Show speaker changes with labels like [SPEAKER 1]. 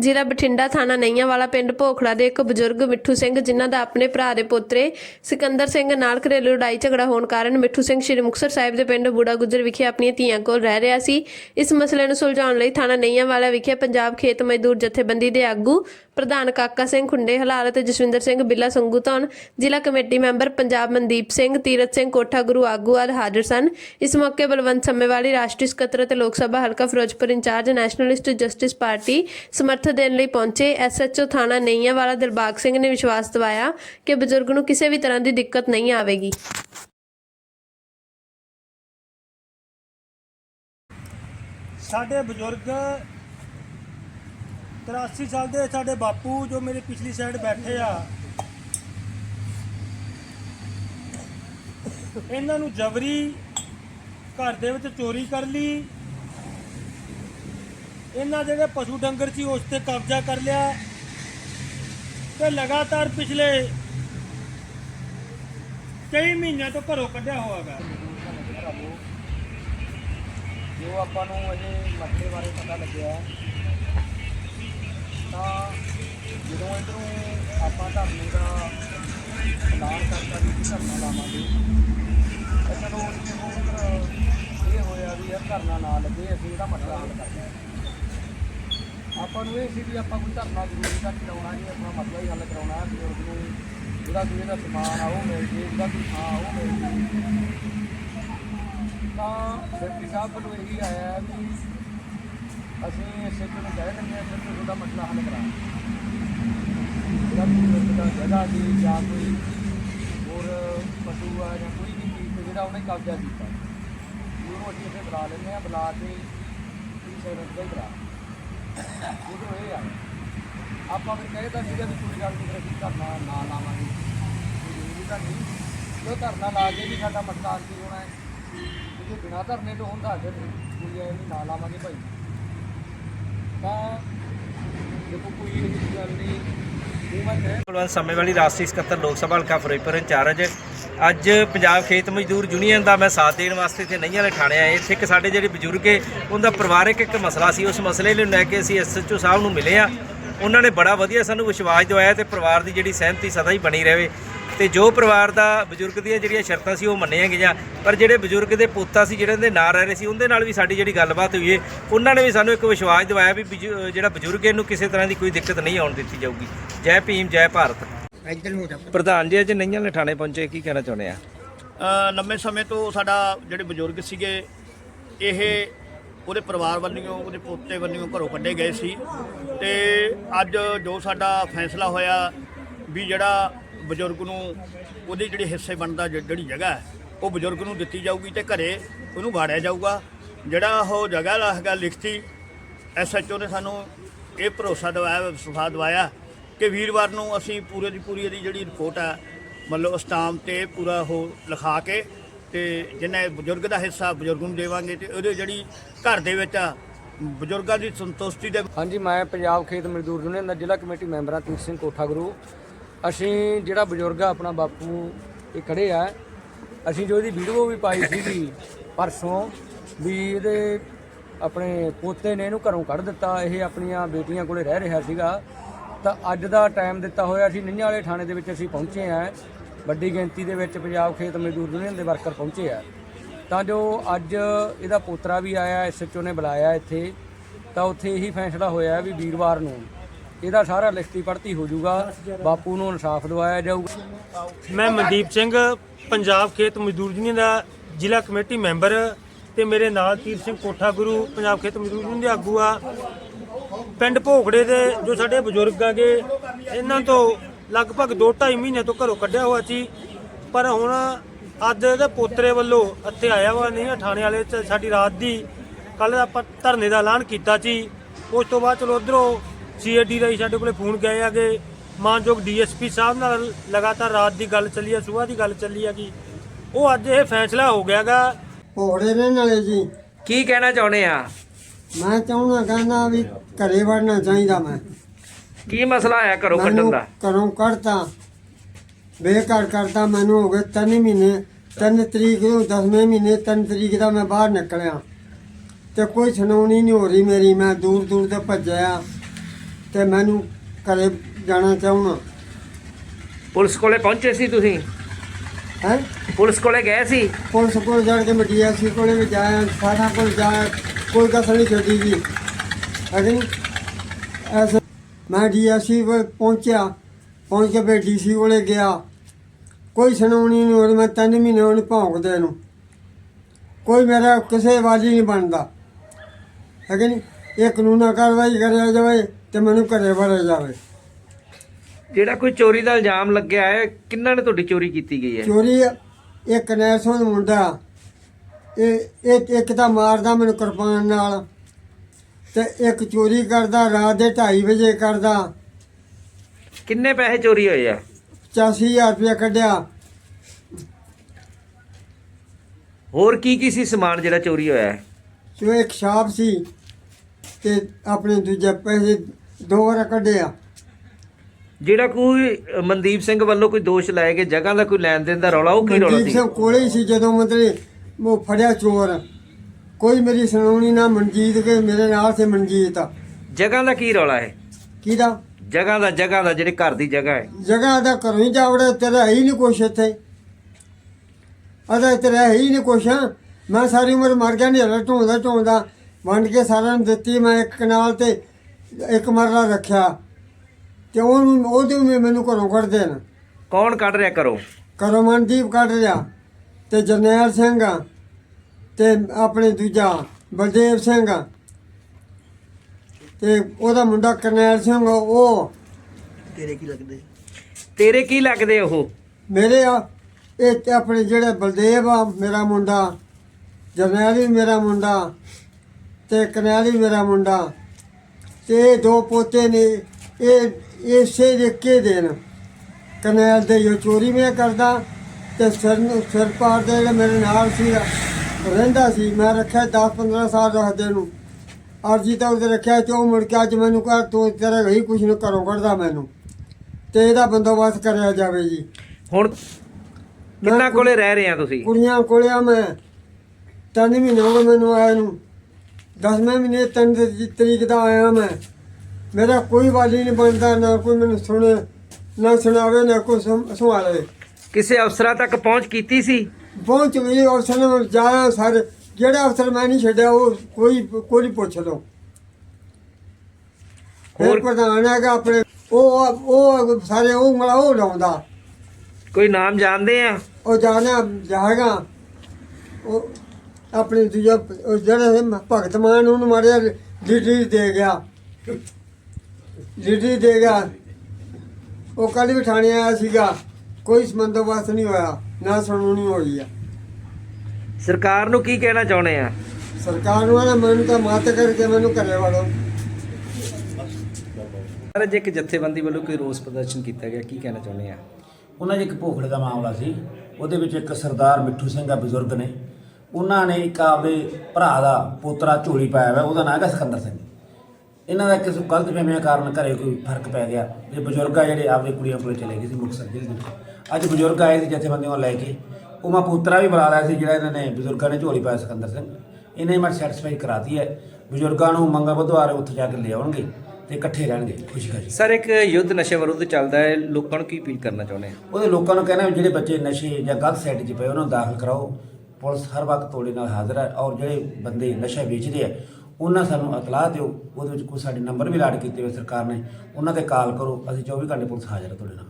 [SPEAKER 1] ਜ਼ਿਲ੍ਹਾ ਬਠਿੰਡਾ ਥਾਣਾ ਨਈਆਂ ਵਾਲਾ ਪਿੰਡ ਭੋਖੜਾ ਦੇ ਇੱਕ ਬਜ਼ੁਰਗ ਮਿੱਠੂ ਸਿੰਘ ਜਿਨ੍ਹਾਂ ਦਾ ਆਪਣੇ ਭਰਾ ਦੇ ਪੋਤਰੇ ਸਿਕੰਦਰ ਸਿੰਘ ਨਾਲ ਘਰੇਲੂ ਲੜਾਈ ਝਗੜਾ ਹੋਣ ਕਾਰਨ ਮਿੱਠੂ ਸਿੰਘ ਸ਼੍ਰੀ ਮੁਕਤਸਰ ਸਾਹਿਬ ਦੇ ਪਿੰਡ ਬੂੜਾ ਗੁਜਰ ਵਿਖੇ ਆਪਣੀਆਂ ਧੀਆਂ ਕੋਲ ਰਹਿ ਰਿਹਾ ਸੀ। ਇਸ ਮਸਲੇ ਨੂੰ ਸੁਲਝਾਉਣ ਲਈ ਥਾਣਾ ਨਈਆਂ ਵਾਲਾ ਵਿਖੇ ਪੰਜਾਬ ਖੇਤ ਮਜ਼ਦੂਰ ਜਥੇਬੰਦੀ ਦੇ ਆਗੂ ਪ੍ਰਧਾਨ ਕਾਕਾ ਸਿੰਘ ਖੁੰਡੇ, ਹਲਾਲ ਅਤੇ ਜਸਵਿੰਦਰ ਸਿੰਘ ਬਿੱਲਾ ਸੰਗੂਤੌਣ ਜ਼ਿਲ੍ਹਾ ਕਮੇਟੀ ਮੈਂਬਰ ਪੰਜਾਬ ਮਨਦੀਪ ਸਿੰਘ ਤੀਰਤ ਸਿੰਘ ਕੋਠਾ ਗੁਰੂ ਆਗੂ ਆਦਿ ਹਾਜ਼ਰ ਸਨ। ਇਸ ਮੌਕੇ ਬਲਵੰਤ ਸੰਮੇਵਾਲੀ, ਰਾਸ਼ਟਰੀ ਸਕੱਤਰ ਅਤੇ ਲੋਕ ਸਭਾ ਹਲਕਾ Firozpur incharge, nationalist justice party ਸਮਰਥਨ ਦੇਣ ਲਈ ਪਹੁੰਚੇ। ਐਸਐਚਓ ਥਾਣਾ ਨਈਆਂ ਵਾਲਾ ਦਿਲਬਾਗ ਸਿੰਘ ਨੇ ਵਿਸ਼ਵਾਸ ਦਿਵਾਇਆ ਕਿ ਬਜ਼ੁਰਗ ਨੂੰ ਕਿਸੇ ਵੀ ਤਰ੍ਹਾਂ ਦੀ ਦਿੱਕਤ ਨਹੀਂ ਆਵੇਗੀ।
[SPEAKER 2] ਸਾਡੇ ਬਜ਼ੁਰਗ 83 ਸਾਲ ਦੇ ਸਾਡੇ ਬਾਪੂ ਜੋ ਮੇਰੇ ਪਿਛਲੀ ਸਾਈਡ ਬੈਠੇ ਆ। ਇਹਨਾਂ ਨੂੰ ਜਬਰੀ ਘਰ ਦੇ ਵਿੱਚ ਚੋਰੀ ਕਰ ਲਈ। ਇਹਨਾਂ ਜਿਹੜੇ ਪਸ਼ੂ ਡੰਗਰ ਸੀ ਉਸ ਤੇ ਕਬਜ਼ਾ ਕਰ ਲਿਆ। ਤੇ ਲਗਾਤਾਰ ਪਿਛਲੇ ਕਈ ਮਹੀਨਿਆਂ ਤੋਂ ਘਰੋਂ ਕੱਢਿਆ ਹੋਇਆਗਾ।
[SPEAKER 3] ਜੋ ਆਪਾਂ ਨੂੰ ਅਜੇ ਮਸਲੇ ਬਾਰੇ ਪਤਾ ਲੱਗਿਆ ਤਾਂ ਜਦੋਂ ਇਧਰੋਂ ਆਪਾਂ ਧਰਨੇ ਦਾ ਐਲਾਨ ਕਰਤਾ ਵੀ ਅਸੀਂ ਧਰਨਾ ਲਾਵਾਂਗੇ, ਤਾਂ ਚਲੋ ਜਦੋਂ ਉਧਰ ਇਹ ਹੋਇਆ ਵੀ ਯਾਰ ਧਰਨਾ ਨਾ ਲੱਗੇ, ਅਸੀਂ ਇਹਦਾ ਮਸਲਾ ਹੱਲ ਕਰਦੇ ਆਪਾਂ ਨੂੰ ਇਹ ਸੀ ਵੀ ਆਪਾਂ ਕੋਈ ਧਰਨਾ ਜ਼ਰੂਰੀ ਦਾ ਚਲਾਉਣਾ ਜੀ ਆਪਣਾ ਮਸਲਾ ਹੀ ਹੱਲ ਕਰਾਉਣਾ ਹੈ, ਬਜ਼ੁਰਗ ਨੂੰ ਜਿਹੜਾ ਕੋਈ ਇਹਦਾ ਸਮਾਨ ਆ ਉਹ ਮਿਲ ਜੇ ਉਹਦਾ ਕੋਈ ਥਾਂ ਉਹ ਮਿਲ ਜੇ। ਤਾਂ ਡਿਪਟੀ ਸਾਹਿਬ ਵੱਲੋਂ ਇਹੀ ਆਇਆ ਵੀ ਅਸੀਂ ਇਸੇ ਨੂੰ ਕਹਿ ਦਿੰਦੇ ਹਾਂ ਕਿ ਤੁਹਾਡਾ ਮਸਲਾ ਹੱਲ ਕਰਾ ਜਿਹੜਾ ਜਗ੍ਹਾ ਦੀ ਜਾਂ ਕੋਈ ਹੋਰ ਪਸ਼ੂ ਆ ਜਾਂ ਕੋਈ ਵੀ ਚੀਜ਼ ਤੇ ਜਿਹੜਾ ਉਹਨੇ ਕਬਜ਼ਾ ਕੀਤਾ। ਉਹਨੂੰ ਅਸੀਂ ਇੱਥੇ ਬੁਲਾ ਲੈਂਦੇ ਹਾਂ, ਬੁਲਾ ਕੇ ਕੀ ਸਹਿਮਤ ਦਾ ਕਰਾ ਉਦੋਂ ਇਹ ਆ। ਆਪਾਂ ਫਿਰ ਕਹਿੰਦਾ ਸੀਗਾ ਵੀ ਕੋਈ ਗੱਲ ਨਹੀਂ ਫਿਰ ਅਸੀਂ ਧਰਨਾ ਨਾ ਲਾਵਾਂਗੇ। ਕੋਈ ਜ਼ਰੂਰੀ ਤਾਂ ਨਹੀਂ। ਜੋ ਧਰਨਾ ਲਾ ਕੇ ਵੀ ਸਾਡਾ ਮਸਲਾ ਹੱਲ ਕੀ ਹੋਣਾ ਹੈ ਜੇ ਬਿਨਾਂ ਧਰਨੇ ਤੋਂ ਹੁੰਦਾ ਫਿਰ ਕੋਈ ਐ ਨਹੀਂ ਨਾ ਲਾਵਾਂਗੇ ਭਾਈ। ਤਾਂ ਦੇਖੋ ਕੋਈ ਇਹ ਗੱਲ ਨਹੀਂ। ਇਹ ਮੈਂ ਕਹਿ
[SPEAKER 4] ਰਾਸ਼ਟਰੀ ਸਕੱਤਰ ਲੋਕ ਸਭਾ ਹਲਕਾ ਫਿਰੋਜ਼ਪੁਰ ਇੰਚਾਰਜ। ਅੱਜ ਪੰਜਾਬ ਖੇਤ ਮਜ਼ਦੂਰ ਯੂਨੀਅਨ ਦਾ ਮੈਂ ਸਾਥ ਦੇਣ ਵਾਸਤੇ ਇੱਥੇ ਨਹੀਂ ਵਾਲੇ ਥਾਣੇ ਆਏ। ਇੱਥੇ ਇੱਕ ਸਾਡੇ ਜਿਹੜੇ ਬਜ਼ੁਰਗ ਏ ਉਹਦਾ ਪਰਿਵਾਰਕ ਇੱਕ ਮਸਲਾ ਸੀ। ਉਸ ਮਸਲੇ ਨੂੰ ਲੈ ਕੇ ਅਸੀਂ ਐਸਐਚਓ ਸਾਹਿਬ ਨੂੰ ਮਿਲੇ ਆ ਉਹਨਾਂ ਨੇ ਬੜਾ ਵਧੀਆ ਸਾਨੂੰ ਵਿਸ਼ਵਾਸ ਦਿਵਾਇਆ ਤੇ ਪਰਿਵਾਰ ਦੀ ਜਿਹੜੀ ਸਹਿਮਤੀ ਸਦਾ ਹੀ ਬਣੀ ਰਹੇ। ਤੇ ਜੋ ਪਰਿਵਾਰ ਦਾ ਬਜ਼ੁਰਗ ਦੀਆਂ ਜਿਹੜੀਆਂ ਸ਼ਰਤਾਂ ਸੀ ਉਹ ਮੰਨੀਆਂ ਗਈਆਂ, ਪਰ ਜਿਹੜੇ ਬਜ਼ੁਰਗ ਦੇ ਪੋਤਾ ਸੀ, ਜਿਹੜੇ ਦੇ ਨਾਲ ਰਹਿ ਰਹੇ ਸੀ, ਉਹਦੇ ਨਾਲ ਵੀ ਸਾਡੀ ਜਿਹੜੀ ਗੱਲਬਾਤ ਹੋਈ ਏ, ਉਹਨਾਂ ਨੇ ਵੀ ਸਾਨੂੰ ਇੱਕ ਵਿਸ਼ਵਾਸ ਦਿਵਾਇਆ ਵੀ ਬਜ਼ੁ- ਜਿਹੜਾ ਬਜ਼ੁਰਗ ਇਹਨੂੰ ਕਿਸੇ ਤਰ੍ਹਾਂ ਦੀ ਕੋਈ ਦਿੱਕਤ ਨਹੀਂ ਆਉਣ ਦਿੱਤੀ ਜਾਊਗੀ। ਜੈ ਭੀਮ, ਜੈ ਭਾਰਤ। ਪ੍ਰਧਾਨ ਜੀ, ਅੱਜ ਨਈਆਂ ਵਾਲੇ ਥਾਣੇ ਪਹੁੰਚੇ, ਕੀ ਕਹਿਣਾ ਚਾਹੁੰਦੇ ਆ?
[SPEAKER 5] ਲੰਮੇ ਸਮੇਂ ਤੋਂ ਸਾਡਾ ਜਿਹੜੇ ਬਜ਼ੁਰਗ ਸੀਗੇ, ਇਹ ਉਹਦੇ ਪਰਿਵਾਰ ਵੱਲੋਂ, ਉਹਦੇ ਪੋਤੇ ਵੱਲੋਂ ਘਰੋਂ ਕੱਢੇ ਗਏ ਸੀ। ਤੇ ਅੱਜ ਜੋ ਸਾਡਾ ਫੈਸਲਾ ਹੋਇਆ ਵੀ ਜਿਹੜਾ ਬਜ਼ੁਰਗ ਨੂੰ ਉਹਦੀ ਜਿਹੜੇ ਹਿੱਸੇ ਬਣਦਾ ਜ- ਜਿਹੜੀ ਜਗ੍ਹਾ ਹੈ ਉਹ ਬਜ਼ੁਰਗ ਨੂੰ ਦਿੱਤੀ ਜਾਊਗੀ ਤੇ ਘਰੇ ਉਹਨੂੰ ਵਾੜਿਆ ਜਾਊਗਾ। ਜਿਹੜਾ ਉਹ ਜਗ੍ਹਾ ਦਾ ਹੈਗਾ ਲਿਖਤੀ ਐਸਐਚਓ ਨੇ ਸਾਨੂੰ ਇਹ ਭਰੋਸਾ ਦਿਵਾਇਆ ਵਿਸ਼ਵਾਸ ਦਿਵਾਇਆ ਕਿ ਵੀਰਵਾਰ ਨੂੰ ਅਸੀਂ ਪੂਰੇ ਦੀ ਪੂਰੀ ਇਹਦੀ ਜਿਹੜੀ ਰਿਪੋਰਟ ਹੈ ਮਤਲਬ ਸਟਾਮ ਤੇ ਪੂਰਾ ਉਹ ਲਿਖਾ ਕੇ ਤੇ ਜਿੰਨੇ ਬਜ਼ੁਰਗ ਦਾ ਹਿੱਸਾ ਬਜ਼ੁਰਗ ਨੂੰ ਦੇਵਾਂਗੇ ਤੇ ਉਹਦੇ ਜਿਹੜੀ ਘਰ ਦੇ ਵਿੱਚ ਆ, ਬਜ਼ੁਰਗਾਂ ਦੀ ਸੰਤੁਸ਼ਟੀ ਦੇ
[SPEAKER 3] ਹਾਂਜੀ ਮੈਂ ਪੰਜਾਬ ਖੇਤ ਮਜ਼ਦੂਰ ਯੂਨੀਅਨ ਦਾ ਜ਼ਿਲ੍ਹਾ ਕਮੇਟੀ ਮੈਂਬਰ ਹਾਂ ਤੀਰ ਸਿੰਘ ਕੋਠਾ ਗੁਰੂ। ਅਸੀਂ ਜਿਹੜਾ ਬਜ਼ੁਰਗ ਆ, ਆਪਣਾ ਬਾਪੂ, ਇਹ ਖੜੇ ਆ। ਅਸੀਂ ਜੋ ਇਹਦੀ ਵੀਡੀਓ ਵੀ ਪਾਈ ਸੀਗੀ ਪਰਸੋਂ ਵੀ ਇਹਦੇ ਆਪਣੇ ਪੋਤੇ ਨੇ ਇਹਨੂੰ ਘਰੋਂ ਕੱਢ ਦਿੱਤਾ। ਇਹ ਆਪਣੀਆਂ ਬੇਟੀਆਂ ਕੋਲੇ ਰਹਿ ਰਿਹਾ ਸੀਗਾ। ਤਾਂ ਅੱਜ ਦਾ ਟਾਈਮ ਦਿੱਤਾ ਹੋਇਆ ਅਸੀਂ ਨਿੰਨਿਆਂ ਵਾਲੇ ਥਾਣੇ ਦੇ ਵਿੱਚ ਅਸੀਂ ਪਹੁੰਚੇ ਆ। ਵੱਡੀ ਗਿਣਤੀ ਦੇ ਵਿੱਚ ਪੰਜਾਬ ਖੇਤ ਮਜ਼ਦੂਰ ਯੂਨੀਅਨ ਦੇ ਵਰਕਰ ਪਹੁੰਚੇ ਆ। ਤਾਂ ਜੋ ਅੱਜ ਇਹਦਾ ਪੋਤਰਾ ਵੀ ਆਇਆ ਐਸਐਚਓ ਨੇ ਬੁਲਾਇਆ ਇੱਥੇ। ਤਾਂ ਉੱਥੇ ਇਹੀ ਫੈਸਲਾ ਹੋਇਆ ਵੀ ਵੀਰਵਾਰ ਨੂੰ ਇਹਦਾ ਸਾਰਾ ਲਿਖਤੀ ਪੜਤੀ ਹੋ ਜਾਊਗਾ। ਬਾਪੂ ਨੂੰ ਇਨਸਾਫ ਦਿਵਾਇਆ ਜਾਊਗਾ।
[SPEAKER 2] ਮੈਂ ਮਨਦੀਪ ਸਿੰਘ, ਪੰਜਾਬ ਖੇਤ ਮਜ਼ਦੂਰ ਯੂਨੀਅਨ ਦਾ ਜ਼ਿਲ੍ਹਾ ਕਮੇਟੀ ਮੈਂਬਰ ਤੇ ਮੇਰੇ ਨਾਲ ਤੀਰ ਸਿੰਘ ਕੋਠਾ ਗੁਰੂ, ਪੰਜਾਬ ਖੇਤ ਮਜ਼ਦੂਰ ਯੂਨੀਅਨ ਦੇ ਆਗੂ ਆ। ਪਿੰਡ ਭੋਖੜੇ ਦੇ ਜੋ ਸਾਡੇ ਬਜ਼ੁਰਗ ਆਗੇ, ਇਹਨਾਂ ਤੋਂ ਲਗਭਗ 2.5 ਮਹੀਨੇ ਤੋਂ ਘਰੋਂ ਕੱਢਿਆ ਹੋਇਆ ਸੀ। ਪਰ ਹੁਣ ਅੱਜ ਇਹਦੇ ਪੋਤਰੇ ਵੱਲੋਂ ਇੱਥੇ ਆਇਆ ਵਾ, ਨਹੀਂ ਥਾਣੇ ਵਾਲੇ ਚ ਸਾਡੀ ਰਾਤ ਦੀ ਕੱਲ ਆਪਾਂ ਧਰਨੇ ਦਾ ਐਲਾਨ ਕੀਤਾ ਸੀ। ਉਸ ਤੋਂ ਬਾਅਦ ਚਲੋ ਉਧਰੋਂ ਸੀਆਈਡੀ ਰਾਹੀਂ ਸਾਡੇ ਕੋਲੇ ਫੋਨ ਗਏ ਆਗੇ ਮਾਨਯੋਗ ਡੀਐਸਪੀ ਸਾਹਿਬ ਨਾਲ ਲਗਾਤਾਰ ਰਾਤ ਦੀ ਗੱਲ ਚੱਲੀ ਆ ਸਵੇਰ ਦੀ ਗੱਲ ਚੱਲੀ ਆ ਕਿ ਉਹ ਅੱਜ ਇਹ ਫੈਸਲਾ ਹੋ ਗਿਆਗਾ।
[SPEAKER 6] ਭੋੜੇ ਰਹਿਣ ਵਾਲੇ ਜੀ।
[SPEAKER 4] ਕੀ ਕਹਿਣਾ ਚਾਹੁੰਦੇ ਆ?
[SPEAKER 6] ਮੈਂ ਚਾਹੁੰਦਾ ਕਹਿੰਦਾ ਵੀ ਘਰੇ ਵੜਨਾ ਚਾਹੀਦਾ ਮੈਂ।
[SPEAKER 4] ਕੀ ਮਸਲਾ ਆਇਆ ਘਰੋਂ ਕੱਢਣ
[SPEAKER 6] ਮੈਨੂੰ
[SPEAKER 4] ਦਾ?
[SPEAKER 6] ਘਰੋਂ ਕੱਢਤਾ। ਬੇਕਾਰ ਕਰਤਾ ਮੈਨੂੰ ਹੋ ਗਏ ਤਿੰਨ ਮਹੀਨੇ ਤਿੰਨ ਤਰੀਕ ਨੂੰ 10ਵੇਂ ਮਹੀਨੇ ਤਿੰਨ ਤਰੀਕ ਦਾ ਮੈਂ ਬਾਹਰ ਨਿਕਲਿਆ। ਤੇ ਕੋਈ ਸੁਣਾਉਣੀ ਨਹੀਂ ਹੋ ਰਹੀ ਮੇਰੀ ਮੈਂ ਦੂਰ ਦੂਰ ਤੇ ਭੱਜਿਆ। ਤੇ ਮੈਨੂੰ ਘਰੇ ਜਾਣਾ ਚਾਹੁੰਦਾ।
[SPEAKER 4] ਪੁਲਿਸ ਕੋਲੇ ਪਹੁੰਚੇ ਸੀ ਤੁਸੀਂ?
[SPEAKER 6] ਹੈ?
[SPEAKER 4] ਪੁਲਿਸ ਕੋਲੇ ਗਏ ਸੀ?
[SPEAKER 6] ਪੁਲਿਸ ਕੋਲ ਜਾ ਕੇ ਮੈਂ ਡੀਐਸਸੀ ਕੋਲੇ ਵੀ ਜਾਇਆ ਸਾਡਾ ਕੋਲ ਜਾਇਆ ਕੋਈ ਕਸਰ ਨਹੀਂ ਛੱਡੀ ਜੀ। ਨਹੀਂ? ਐਸੇ ਮੈਂ ਡੀਐਸਸੀ ਕੋਲ ਪਹੁੰਚਿਆ ਪਹੁੰਚ ਕੇ ਫਿਰ ਡੀਸੀ ਕੋਲੇ ਗਿਆ। ਕੋਈ ਸੁਣਾਉਣੀ ਨਹੀਂ ਹੋਰ ਮੈਂ ਤਿੰਨ ਮਹੀਨੇ ਉਹਨੂੰ ਭੌਂਕਦੇ ਨੂੰ ਕੋਈ ਮੇਰਾ ਕਿਸੇ ਵਾਲੀ ਨਹੀਂ ਬਣਦਾ। ਹੈ ਕਿ ਨਹੀਂ? ਇਹ ਕਾਨੂੰਨਾ ਕਾਰਵਾਈ ਕਰਿਆ ਜਾਵੇ ਤੇ ਮੈਨੂੰ ਘਰੇ ਵੜਿਆ ਜਾਵੇ।
[SPEAKER 4] ਜਿਹੜਾ ਕੋਈ ਚੋਰੀ ਦਾ ਇਲਜ਼ਾਮ ਲੱਗਿਆ ਹੈ ਕਿੰਨਾਂ ਨੇ ਤੁਹਾਡੀ ਚੋਰੀ ਕੀਤੀ ਗਈ ਹੈ?
[SPEAKER 6] ਚੋਰੀ ਇੱਕ ਨੈਸੋਂ ਦਾ ਮੁੰਡਾ ਇਹ ਇੱਕ ਇੱਕ ਤਾਂ ਮਾਰਦਾ ਮੈਨੂੰ ਕਿਰਪਾਨ ਨਾਲ ਤੇ ਇੱਕ ਚੋਰੀ ਕਰਦਾ ਰਾਤ ਦੇ 2:30 ਵਜੇ ਕਰਦਾ।
[SPEAKER 4] ਕਿੰਨੇ ਪੈਸੇ ਚੋਰੀ ਹੋਏ ਆ?
[SPEAKER 6] 85000 ਰੁਪਇਆ ਕੱਢਿਆ।
[SPEAKER 4] ਹੋਰ ਕੀ ਕੀ ਸੀ ਸਮਾਨ ਜਿਹੜਾ ਚੋਰੀ ਹੋਇਆ ਹੈ?
[SPEAKER 6] ਜੋ ਇੱਕ ਛਾਪ ਸੀ ਤੇ ਆਪਣੇ ਦੂਜੇ ਪੈਸੇ ਦੋ ਵਾਰ ਕੱਢਿਆ
[SPEAKER 4] ਜਿਹੜਾ ਕੋਈ ਅ, ਮਨਦੀਪ ਸਿੰਘ ਵੱਲੋਂ ਕੋਈ ਦੋਸ਼ ਲਾਏ ਗਏ ਜਗ੍ਹਾ ਦਾ ਕੋਈ ਲੈਣ ਦੇਣ ਦਾ ਰੌਲਾ ਉਹ ਕੀ ਰੌਲਾ
[SPEAKER 6] ਮਨਦੀਪ
[SPEAKER 4] ਸੀ?
[SPEAKER 6] ਸਿੰਘ ਕੋਲੇ ਹੀ ਸੀ ਜਦੋਂ ਮਤਲਬ ਉਹ ਫੜਿਆ ਚੋਰ। ਕੋਈ ਮੇਰੀ ਸੁਣਾਉਣੀ ਨਾ ਮਨਜੀਤ ਕੇ ਮੇਰੇ ਨਾਲ ਸੀ ਮਨਜੀਤ।
[SPEAKER 4] ਜਗ੍ਹਾ ਦਾ ਕੀ ਰੌਲਾ ਹੈ?
[SPEAKER 6] ਕਿਹਦਾ?
[SPEAKER 4] ਜਗ੍ਹਾ ਦਾ ਜਗ੍ਹਾ ਦਾ ਜਿਹੜੇ ਘਰ ਦੀ ਜਗ੍ਹਾ ਹੈ।
[SPEAKER 6] ਜਗ੍ਹਾ ਦਾ ਘਰੋਂ ਹੀ ਜਾਵੜਾ ਤੇਰਾ ਹੈ ਹੀ ਨਹੀਂ ਕੁਛ ਇੱਥੇ। ਅਦਾ ਤੇਰਾ ਹੈ ਹੀ ਨਹੀਂ ਕੁਛ। ਮੈਂ ਸਾਰੀ ਉਮਰ ਮਰ ਗਿਆ ਨਹੀਂ ਹਲਾ ਢੋਂਦਾ ਢੋਂਦਾ ਵੰਡ ਕੇ ਸਾਰਿਆਂ ਨੂੰ ਦਿੱਤੀ ਮੈਂ ਇੱਕ ਕਨਾਲ ਤੇ ਇੱਕ ਮਰਲਾ ਰੱਖਿਆ ਤੇ ਉਹਨੂੰ ਉਹਦੇ ਵੀ ਮੈਨੂੰ ਘਰੋਂ ਕੱਢ ਦੇਣ।
[SPEAKER 4] ਕੌਣ ਕੱਢ ਰਿਹਾ ਕਰੋ
[SPEAKER 6] ਘਰੋਂ ਮਨਦੀਪ ਕੱਢ ਲਿਆ ਤੇ ਜਰਨੈਲ ਸਿੰਘ ਤੇ ਆਪਣੇ ਦੂਜਾ ਬਲਦੇਵ ਸਿੰਘ ਤੇ ਉਹਦਾ ਮੁੰਡਾ ਕਰਨੈਲ ਸਿੰਘ ਉਹ
[SPEAKER 4] ਤੇਰੇ ਕੀ ਲੱਗਦੇ ਉਹ?
[SPEAKER 6] ਮੇਰੇ ਆ ਇਹ ਤੇ ਆਪਣੇ ਜਿਹੜੇ ਬਲਦੇਵ ਆ ਮੇਰਾ ਮੁੰਡਾ ਜਰਨੈਲ ਵੀ ਮੇਰਾ ਮੁੰਡਾ ਤੇ ਕਰਨੈਲ ਵੀ ਮੇਰਾ ਮੁੰਡਾ। ਤੇ ਦੋ ਪੋਤੇ ਨੇ। ਇਹ ਇਸੇ ਦੇ ਕੇ ਦੇਣ। ਕਰਨੈਲ ਦੇ ਜੋ ਚੋਰੀ ਮੈਂ ਕਰਦਾ ਤੇ ਸਿਰ ਨੂੰ ਸਿਰ ਪਾੜ ਦੇ ਜਿਹੜੇ ਮੇਰੇ ਨਾਲ ਸੀ ਰਹਿੰਦਾ ਸੀ। ਮੈਂ ਰੱਖਿਆ 10 15 ਸਾਲ ਰੱਖਦੇ ਨੂੰ। ਅਰਜੀ ਤਾਂ ਉਹਦੇ ਰੱਖਿਆ ਤੇ ਉਹ ਮੁੜ ਕੇ ਅੱਜ ਮੈਨੂੰ ਕਹ ਤੂੰ ਤੇਰਾ ਹੀ ਕੁਛ ਨੂੰ ਘਰੋਂ ਕੱਢਦਾ ਮੈਨੂੰ। ਤੇ ਇਹਦਾ ਬੰਦੋਬਸਤ ਕਰਿਆ ਜਾਵੇ ਜੀ।
[SPEAKER 4] ਹੁਣ ਕਿੰਨਾ ਕੋਲੇ ਰਹਿ ਰਹੇ ਆ ਤੁਸੀਂ?
[SPEAKER 6] ਕੁੜੀਆਂ ਕੋਲੇ ਆ ਮੈਂ। ਤਿੰਨ ਮਹੀਨੇ ਹੋ ਗਏ ਮੈਨੂੰ ਆਇਆ ਨੂੰ। ਦਸਵੇਂ ਮਹੀਨੇ ਤਿੰਨ ਦੀ ਤਰੀਕ ਦਾ ਆਇਆ ਮੈਂ। ਮੇਰਾ ਕੋਈ ਵਾਲੀ ਨਹੀਂ ਬਣਦਾ ਨਾ ਕੋਈ ਮੈਨੂੰ ਸੁਣੇ ਨਾ ਸੁਣਾਵੇ ਨਾ ਕੋਈ ਸੁ- ਸੰਭਾਲੇ
[SPEAKER 4] ਕਿਸੇ ਅਫਸਰਾਂ ਤੱਕ ਪਹੁੰਚ ਕੀਤੀ ਸੀ?
[SPEAKER 6] ਪਹੁੰਚ ਗਈ ਅਫਸਰ ਨੇ ਜਾਇਆ ਸਾਰੇ। ਜਿਹੜਾ ਅਫਸਰ ਮੈਂ ਨਹੀਂ ਛੱਡਿਆ ਉਹ ਕੋਈ ਕੋਈ ਪੁੱਛ ਲਓ। ਹੋਰ
[SPEAKER 4] ਹੋਰ?
[SPEAKER 6] ਪ੍ਰਧਾਨ ਹੈਗਾ ਆਪਣੇ ਉਹ ਉਹ ਸਾਰੇ ਉਹ ਉਂਗਲਾ ਉਹ ਲਾਉਂਦਾ।
[SPEAKER 4] ਕੋਈ ਨਾਮ ਜਾਣਦੇ ਆ?
[SPEAKER 6] ਉਹ ਜਾਣਾ ਜਾਏਗਾ। ਉਹ ਆਪਣੇ ਦੂਜਾ ਉਹ ਜਿਹੜਾ ਭਗਤ ਮਾਨ ਉਹਨੂੰ ਮਾਰਿਆ ਲੀਡਰੀ ਦੇ ਗਿਆ। ਲੀਡਰੀ ਦੇ ਗਿਆ। ਉਹ ਕੱਲ ਵੀ ਥਾਣੇ ਆਇਆ ਸੀਗਾ। ਕੋਈ ਬੰਦੋਬਸਤ ਨਹੀਂ ਹੋਇਆ। ਨਾ ਸੁਣਵਾਈ ਹੋਈ ਆ।
[SPEAKER 4] ਸਰਕਾਰ ਨੂੰ ਕੀ ਕਹਿਣਾ ਚਾਹੁੰਦੇ ਆ?
[SPEAKER 6] ਸਰਕਾਰ ਨੂੰ ਨਾ ਮੈਨੂੰ ਤਾਂ ਮਾਤ ਕਰਕੇ ਮੈਨੂੰ ਘਰੇ ਵਾੜੋ।
[SPEAKER 4] ਸਰ ਜੇ ਇੱਕ ਜਥੇਬੰਦੀ ਵੱਲੋਂ ਕੋਈ ਰੋਸ ਪ੍ਰਦਰਸ਼ਨ ਕੀਤਾ ਗਿਆ ਕੀ ਕਹਿਣਾ ਚਾਹੁੰਦੇ ਆ?
[SPEAKER 7] ਉਹਨਾਂ 'ਚ ਇੱਕ ਭੋਖੜੇ ਦਾ ਮਾਮਲਾ ਸੀ। ਉਹਦੇ ਵਿੱਚ ਇੱਕ ਸਰਦਾਰ ਮਿੱਠੂ ਸਿੰਘ ਆ ਬਜ਼ੁਰਗ ਨੇ। ਉਹਨਾਂ ਨੇ ਇੱਕ ਆਪਦੇ ਭਰਾ ਦਾ ਪੋਤਰਾ ਝੋਲੀ ਪਾਇਆ ਹੋਇਆ ਉਹਦਾ ਨਾਂ ਹੈਗਾ ਸਿਕੰਦਰ ਸਿੰਘ। ਇਹਨਾਂ ਦਾ ਕਿਸੇ ਗਲਤ ਫਹਿਮੀਆਂ ਕਾਰਨ ਘਰੇ ਕੋਈ ਫ਼ਰਕ ਪੈ ਗਿਆ। ਇਹ ਬਜ਼ੁਰਗ ਆ ਜਿਹੜੇ ਆਪਦੇ ਕੁੜੀਆਂ ਕੋਲੇ ਚਲੇ ਗਏ ਸੀ ਮੁਕਤਸਰ ਜ਼ਿਲ੍ਹੇ ਦੇ ਅੱਜ ਬਜ਼ੁਰਗ ਆਏ ਸੀ ਜਥੇਬੰਦੀਆਂ ਲੈ ਕੇ। ਉਹ ਮੈਂ ਪੋਤਰਾ ਵੀ ਬੁਲਾ ਲਿਆ ਸੀ ਜਿਹੜਾ ਇਹਨਾਂ ਨੇ ਬਜ਼ੁਰਗਾਂ ਨੇ ਝੋਲੀ ਪਾਇਆ ਸਿਕੰਦਰ ਸਿੰਘ। ਇਹਨੇ ਮੈਂ ਸੈਟੀਸਫਾਈ ਕਰਾਤੀ ਹੈ। ਬਜ਼ੁਰਗਾਂ ਨੂੰ ਮੰਗਲ ਬੁੱਧਵਾਰ ਉੱਥੇ ਜਾ ਕੇ ਲੈ ਆਉਣਗੇ ਤੇ ਇਕੱਠੇ ਰਹਿਣਗੇ ਖੁਸ਼ੀ ਖੁਸ਼ੀ।
[SPEAKER 4] ਸਰ ਇੱਕ ਯੁੱਧ ਨਸ਼ੇ ਵਿਰੁੱਧ ਚੱਲਦਾ ਹੈ। ਲੋਕਾਂ ਨੂੰ ਕੀ ਅਪੀਲ ਕਰਨਾ ਚਾਹੁੰਦੇ ਆ?
[SPEAKER 7] ਉਹਦੇ ਲੋਕਾਂ ਨੂੰ ਕਹਿਣਾ ਵੀ ਜਿਹੜੇ ਬੱਚੇ ਨਸ਼ੇ ਜਾਂ ਗਲਤ ਸਾਈਡ 'ਚ ਪਏ ਉਹਨਾਂ ਨੂੰ ਦਾਖਲ ਕਰਾਓ। ਪੁਲਿਸ ਹਰ ਵਕਤ ਤੁਹਾਡੇ ਨਾਲ ਹਾਜ਼ਰ ਹੈ ਔਰ ਜਿਹੜੇ ਬੰਦੇ ਨਸ਼ਾ ਵੇਚਦੇ ਆ, ਉਹਨਾਂ ਸਾਨੂੰ ਇਤਲਾਹ ਦਿਓ, ਉਹਦੇ ਵਿੱਚ ਕੋਈ ਸਾਡੇ ਨੰਬਰ ਵੀ ਲਾਡ ਕੀਤੇ ਹੋਏ ਸਰਕਾਰ ਨੇ, ਉਹਨਾਂ ਤੇ ਕਾਲ ਕਰੋ, ਅਸੀਂ 24 ਘੰਟੇ ਪੁਲਿਸ ਹਾਜ਼ਰ ਹੈ ਤੁਹਾਡੇ ਨਾਲ।